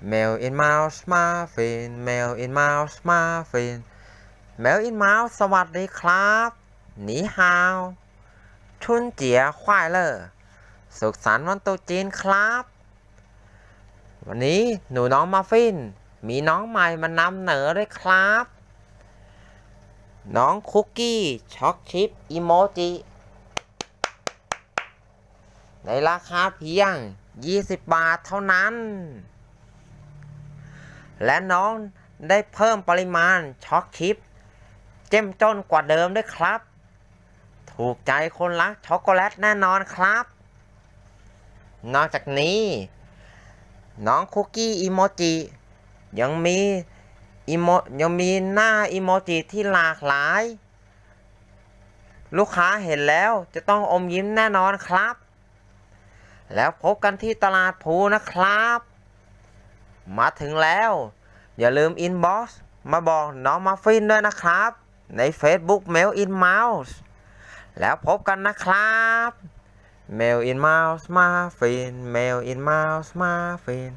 Mail in Mouse Muffin Mail in Mouse Muffin Mail in Mouse สวัสดีครับหนีฮาวชุนเจียควายเลอร์สุขสันต์วันตุจีนครับ วันนี้หนูน้องมาฟิน มีน้องใหม่มานำเหนอด้วยครับ น้องคุกกี้ช็อกชิปอีโมจิในราคาเพียง 20 บาทเท่านั้น และน้องได้เพิ่มปริมาณช็อกชิป เจ้มจนกว่าเดิมด้วยครับ ถูกใจคนรักช็อกโกแลตแน่นอนครับ นอกจากนี้ น้องคุกกี้อีโมจิยังมีอีโมยังมีหน้าอีโมจิที่หลากหลาย ลูกค้าเห็นแล้วจะต้องอมยิ้มแน่นอนครับ แล้วพบกันที่ตลาดภูนะครับ มาถึงแล้ว อย่าลืมอินบ็อกซ์มาบอกน้องมาฟินด้วยนะครับ ใน Facebook Mail in Mouse แล้วพบกันนะครับ Mail in Mouse มาฟิน Mail in Mouse มาฟิน